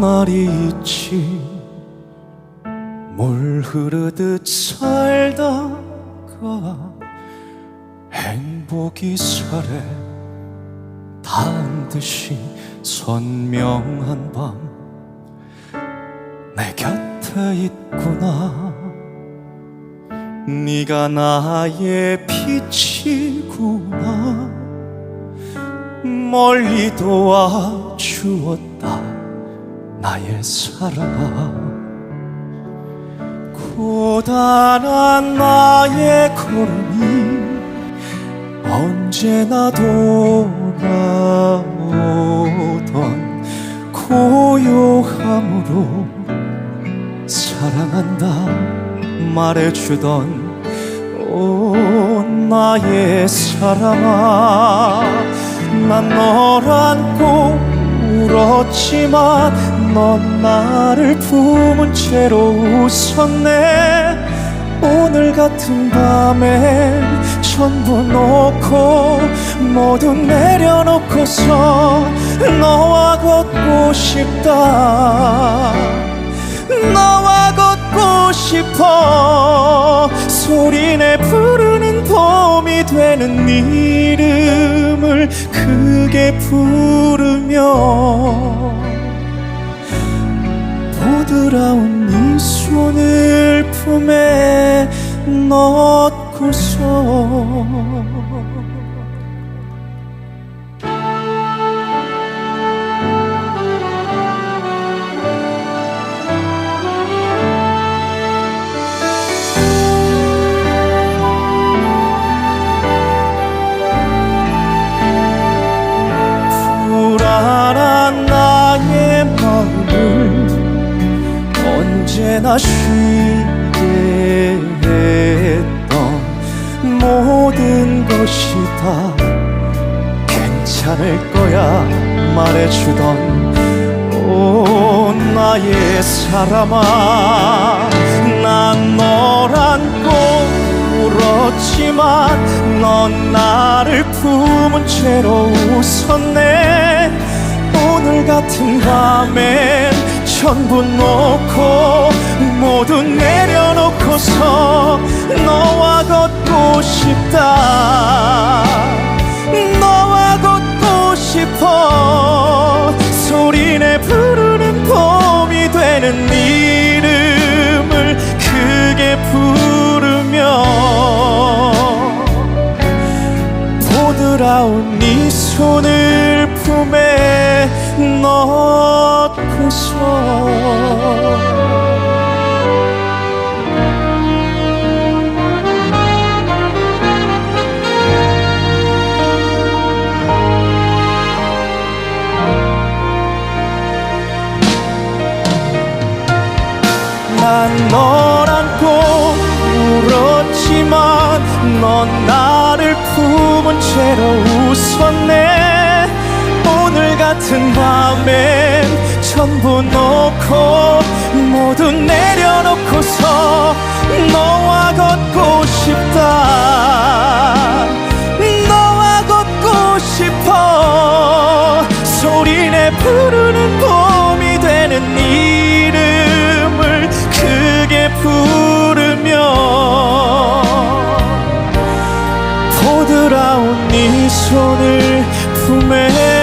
날이 있지. 물 흐르듯 살다가 행복이 닿은 듯이 선명한 밤. 내 곁에 있구나. 네가 나의 빛이구나. 멀리 도 와주었다 나의 사랑. 고단한 나의 걸음이 언제나 돌아오던 고요함으로 사랑한다 말해주던 오 나의 사랑아 난 널 안고 울었지만 넌 나를 품은 채로 웃었네. 오늘 같은 밤에 전부 놓고 모두 내려놓고서 너와 걷고 싶다. 너와 걷고 싶어. 소리내 부르는 봄이 되는 네 이름을 크게 부르 며 부드러운 네 손을 품에 넣고서 언제나 쉬게 했던 모든 것이 다 괜찮을 거야 말해주던 오 나의 사람아 난 널 안고 울었지만 넌 나를 품은 채로 웃었네. 오늘 같은 밤엔 전부 놓고 모두 내려놓고서 너와 걷고 싶다. 너와 걷고 싶어. 소리내 부르는 봄이 되는 네 이름을 크게 부르며 부드러운 네 손을 품에 넣고서 널 안고 울었지만 넌 나를 품은 채로 웃었네. 오늘 같은 밤엔 전부 놓고 모두 내려놓고서 너와 걷고 싶다 무거운 네 손을 품에